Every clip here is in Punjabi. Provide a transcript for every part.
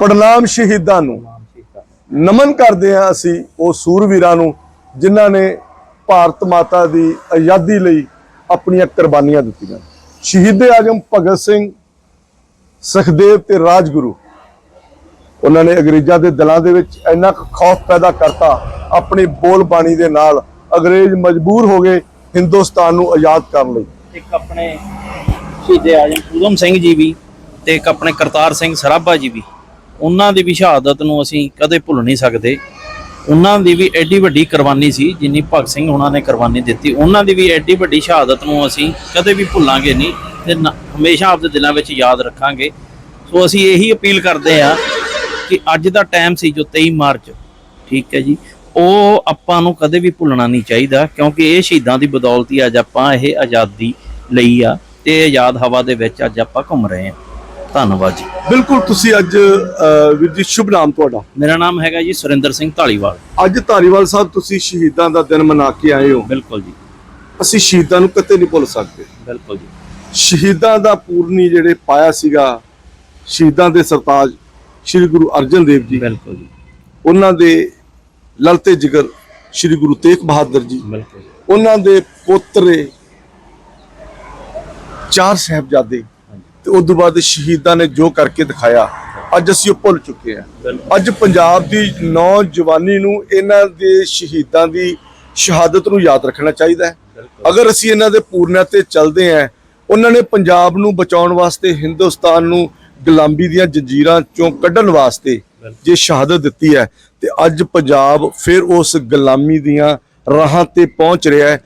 ਪ੍ਰਣਾਮ ਸ਼ਹੀਦਾਂ ਨੂੰ। ਨਮਨ ਕਰਦੇ ਹਾਂ ਅਸੀਂ ਉਹ ਸੂਰਵੀਰਾਂ ਨੂੰ, ਜਿਨ੍ਹਾਂ ਨੇ ਭਾਰਤ ਮਾਤਾ ਦੀ ਆਜ਼ਾਦੀ ਲਈ ਆਪਣੀਆਂ ਕੁਰਬਾਨੀਆਂ ਦਿੱਤੀਆਂ। ਸ਼ਹੀਦੇ ਆਜਮ ਭਗਤ ਸਿੰਘ, ਸੁਖਦੇਵ ਤੇ ਰਾਜਗੁਰੂ, ਉਹਨਾਂ ਨੇ ਅੰਗਰੇਜ਼ਾਂ ਦੇ ਦਿਲਾਂ ਦੇ ਵਿੱਚ ਇੰਨਾ ਕੁ ਖੌਫ ਪੈਦਾ ਕਰਤਾ, ਆਪਣੀ ਬੋਲ ਬਾਣੀ ਦੇ ਨਾਲ ਅੰਗਰੇਜ਼ ਮਜਬੂਰ ਹੋ ਗਏ ਹਿੰਦੁਸਤਾਨ ਨੂੰ ਆਜ਼ਾਦ ਕਰਨ ਲਈ। ਇੱਕ ਆਪਣੇ ਸ਼ਹੀਦੇ ਆਜਮ ਊਧਮ ਸਿੰਘ ਜੀ ਵੀ ਤੇ ਇੱਕ ਆਪਣੇ ਕਰਤਾਰ ਸਿੰਘ ਸਰਾਭਾ ਜੀ ਵੀ। ਉਹਨਾਂ ਦੀ ਵੀ ਸ਼ਹਾਦਤ ਨੂੰ ਅਸੀਂ ਕਦੇ ਭੁੱਲ ਨਹੀਂ ਸਕਦੇ। ਉਹਨਾਂ ਦੀ ਵੀ ਐਡੀ ਵੱਡੀ ਕੁਰਬਾਨੀ ਸੀ, ਜਿੰਨੀ ਭਗਤ ਸਿੰਘ ਉਹਨਾਂ ਨੇ ਕੁਰਬਾਨੀ ਦਿੱਤੀ। ਉਹਨਾਂ ਦੀ ਵੀ ਐਡੀ ਵੱਡੀ ਸ਼ਹਾਦਤ ਨੂੰ ਅਸੀਂ ਕਦੇ ਵੀ ਭੁੱਲਾਂਗੇ ਨਹੀਂ ਤੇ ਨਾ- ਹਮੇਸ਼ਾ ਆਪਦੇ ਦਿਲਾਂ ਵਿੱਚ ਯਾਦ ਰੱਖਾਂਗੇ। ਸੋ ਅਸੀਂ ਇਹੀ ਅਪੀਲ ਕਰਦੇ ਹਾਂ ਕਿ ਅੱਜ ਦਾ ਟਾਈਮ ਸੀ ਜੋ 23 ਮਾਰਚ, ਠੀਕ ਹੈ ਜੀ। ਉਹ ਆਪਾਂ ਨੂੰ ਕਦੇ ਵੀ ਭੁੱਲਣਾ ਨਹੀਂ ਚਾਹੀਦਾ, ਕਿਉਂਕਿ ਇਹ ਸ਼ਹੀਦਾਂ ਦੀ ਬਦੌਲਤ ਹੀ ਅੱਜ ਆਪਾਂ ਇਹ ਆਜ਼ਾਦੀ ਲਈ ਆ ਤੇ ਆਜ਼ਾਦ ਹਵਾ ਦੇ ਵਿੱਚ ਅੱਜ ਆਪਾਂ ਘੁੰਮ ਰਹੇ ਹਾਂ। ਧੰਨਵਾਦ ਜੀ। ਬਿਲਕੁਲ ਤੁਸੀਂ ਅੱਜ ਅਹ, ਵੀਰ ਜੀ ਸ਼ੁਭ ਨਾਮ ਤੁਹਾਡਾ? ਮੇਰਾ ਨਾਮ ਹੈਗਾ ਜੀ ਸੁਰਿੰਦਰ ਸਿੰਘ ਢਾਲੀਵਾਲ ਅੱਜ ਧਾਰੀਵਾਲ ਸਾਹਿਬ ਤੁਸੀਂ ਸ਼ਹੀਦਾਂ ਦਾ ਦਿਨ ਮਨਾ ਕੇ ਆਏ ਹੋ। ਬਿਲਕੁਲ ਜੀ। ਅਸੀਂ ਸ਼ਹੀਦਾਂ ਨੂੰ ਕਦੇ ਨਹੀਂ ਭੁੱਲ ਸਕਦੇ। ਬਿਲਕੁਲ ਜੀ। ਸ਼ਹੀਦਾਂ ਦਾ ਪੂਰਨੀ ਜਿਹੜੇ ਪਾਇਆ ਸੀਗਾ ਸ਼ਹੀਦਾਂ ਦੇ ਸਰਤਾਜ ਸ੍ਰੀ ਗੁਰੂ ਅਰਜਨ ਦੇਵ ਜੀ। ਬਿਲਕੁਲ ਜੀ। ਉਹਨਾਂ ਦੇ ਲਲਤੇ ਜਿਗਰ ਸ੍ਰੀ ਗੁਰੂ ਤੇਗ ਬਹਾਦਰ ਜੀ। ਬਿਲਕੁਲ ਜੀ। ਉਹਨਾਂ ਦੇ ਪੋਤਰੇ ਚਾਰ ਸਾਹਿਬਜ਼ਾਦੇ ਤੇ ਉਸ ਤੋਂ ਬਾਅਦ ਸ਼ਹੀਦਾਂ ਨੇ ਜੋ ਕਰਕੇ ਦਿਖਾਇਆ ਅੱਜ ਅਸੀਂ ਉਹ ਭੁੱਲ ਚੁੱਕੇ ਹਾਂ। ਅੱਜ ਪੰਜਾਬ ਦੀ ਨੌਜਵਾਨੀ ਨੂੰ ਇਹਨਾਂ ਦੇ ਸ਼ਹੀਦਾਂ ਦੀ ਸ਼ਹਾਦਤ ਨੂੰ ਯਾਦ ਰੱਖਣਾ ਚਾਹੀਦਾ ਹੈ। ਅਗਰ ਅਸੀਂ ਇਹਨਾਂ ਦੇ ਪੂਰਨਿਆਂ ਤੇ ਚੱਲਦੇ ਹਾਂ ਉਹਨਾਂ ਨੇ ਪੰਜਾਬ ਨੂੰ ਬਚਾਉਣ ਵਾਸਤੇ ਹਿੰਦੁਸਤਾਨ ਨੂੰ ਗੁਲਾਮੀ ਦੀਆਂ ਜੰਜੀਰਾਂ ਚੋਂ ਕੱਢਣ ਵਾਸਤੇ ਜੇ ਸ਼ਹਾਦਤ ਦਿੱਤੀ ਹੈ ਤੇ ਅੱਜ ਪੰਜਾਬ ਫਿਰ ਉਸ ਗੁਲਾਮੀ ਦੀਆਂ ਰਾਹਾਂ ਤੇ ਪਹੁੰਚ ਰਿਹਾ ਹੈ।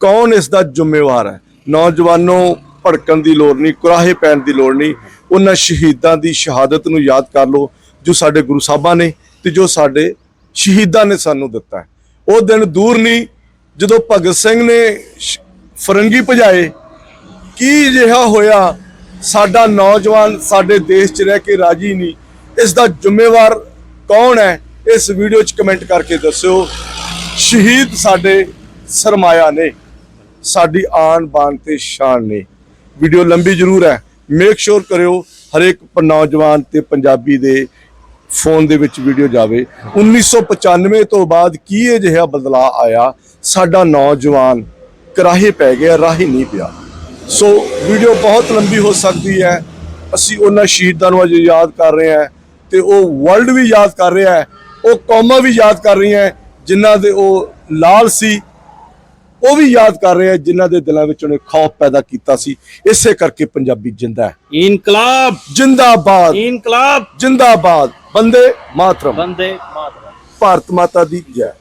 ਕੌਣ ਇਸ ਦਾ ਜ਼ਿੰਮੇਵਾਰ ਹੈ? ਨੌਜਵਾਨੋ ਭੜਕਣ ਦੀ ਲੋੜ ਨਹੀਂ, ਕੁਰਾਹੇ ਪੈਣ ਦੀ ਲੋੜ ਨਹੀਂ। ਉਹਨਾਂ ਸ਼ਹੀਦਾਂ ਦੀ ਸ਼ਹਾਦਤ ਨੂੰ ਯਾਦ ਕਰ ਲਓ, ਜੋ ਸਾਡੇ ਗੁਰੂ ਸਾਹਿਬਾਂ ਨੇ ਤੇ ਜੋ ਸਾਡੇ ਸ਼ਹੀਦਾਂ ਨੇ ਸਾਨੂੰ ਦਿੱਤਾ ਹੈ। ਉਹ ਦਿਨ ਦੂਰ ਨਹੀਂ, ਜਦੋਂ ਭਗਤ ਸਿੰਘ ਨੇ ਸ਼- ਫਰੰਗੀ ਭਜਾਏ, ਕੀ ਜਿਹਾ ਹੋਇਆ, ਸਾਡਾ ਨੌਜਵਾਨ ਸਾਡੇ ਦੇਸ਼ 'ਚ ਰਹਿ ਕੇ ਰਾਜੀ ਨਹੀਂ। ਇਸ ਦਾ ਜ਼ਿੰਮੇਵਾਰ ਕੌਣ ਹੈ, ਇਸ ਵੀਡੀਓ 'ਚ ਕਮੈਂਟ ਕਰਕੇ ਦੱਸਿਓ। ਸ਼ਹੀਦ ਸਾਡੇ ਸਰਮਾਇਆ ਨੇ, ਸਾਡੀ ਆਨ ਬਾਨ ਤੇ ਸ਼ਾਨ ਨੇ। ਵੀਡੀਓ ਲੰਬੀ ਜ਼ਰੂਰ ਹੈ। ਮੇਕ ਸ਼ੋਰ ਕਰਿਓ, ਹਰੇਕ ਨੌਜਵਾਨ ਤੇ ਪੰਜਾਬੀ ਦੇ ਫੋਨ ਦੇ ਵਿੱਚ ਵੀਡੀਓ ਜਾਵੇ। 1995 ਤੋਂ ਬਾਅਦ ਕੀ ਇਹ ਜਿਹਾ ਬਦਲਾਅ ਆਇਆ? ਸਾਡਾ ਨੌਜਵਾਨ ਕਰਾਹੇ ਪੈ ਗਿਆ, ਰਾਹੀ ਨਹੀਂ ਪਿਆ। ਸੋ ਵੀਡੀਓ ਬਹੁਤ ਲੰਬੀ ਹੋ ਸਕਦੀ ਹੈ। ਅਸੀਂ ਉਹਨਾਂ ਸ਼ਹੀਦਾਂ ਨੂੰ ਅਜੇ ਯਾਦ ਕਰ ਰਹੇ ਹਾਂ ਤੇ ਉਹ ਵਰਲਡ ਵੀ ਯਾਦ ਕਰ ਰਿਹਾ ਹੈ। ਉਹ ਕੌਮਾਂ ਵੀ ਯਾਦ ਕਰ ਰਹੀਆਂ ਜਿਨ੍ਹਾਂ ਦੇ ਉਹ ਲਾਲ ਸੀ। ਉਹ ਵੀ ਯਾਦ ਕਰ ਰਹੇ ਆ ਜਿਨ੍ਹਾਂ ਦੇ ਦਿਲਾਂ ਵਿੱਚ ਉਹਨੇ ਖੌਫ ਪੈਦਾ ਕੀਤਾ ਸੀ। ਇਸੇ ਕਰਕੇ ਪੰਜਾਬੀ ਜਿੰਦਾ ਹੈ। ਇਨਕਲਾਬ। ਜਿੰਦਾਬਾਦ। ਇਨਕਲਾਬ। ਜਿੰਦਾਬਾਦ। ਬੰਦੇ ਮਾਤਰਮ। ਬੰਦੇ ਮਾਤਰਮ। ਭਾਰਤ ਮਾਤਾ ਦੀ ਜੈ।